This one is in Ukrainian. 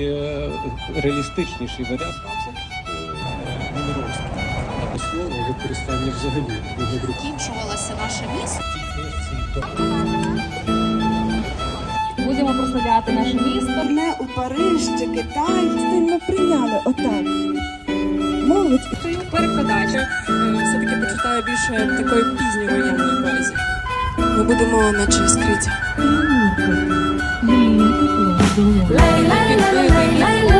Е, Реалістичніший варіант Нумеровський. А слово використання взагалі закінчувалося наше місто. Будемо прославляти наше місто. Не у Париж чи Китай сильно прийняли отак. Молодь Перекладача. все-таки почитаю більше такої пізньої воєнної поезії. Ми будемо наче скриті. 来来来来来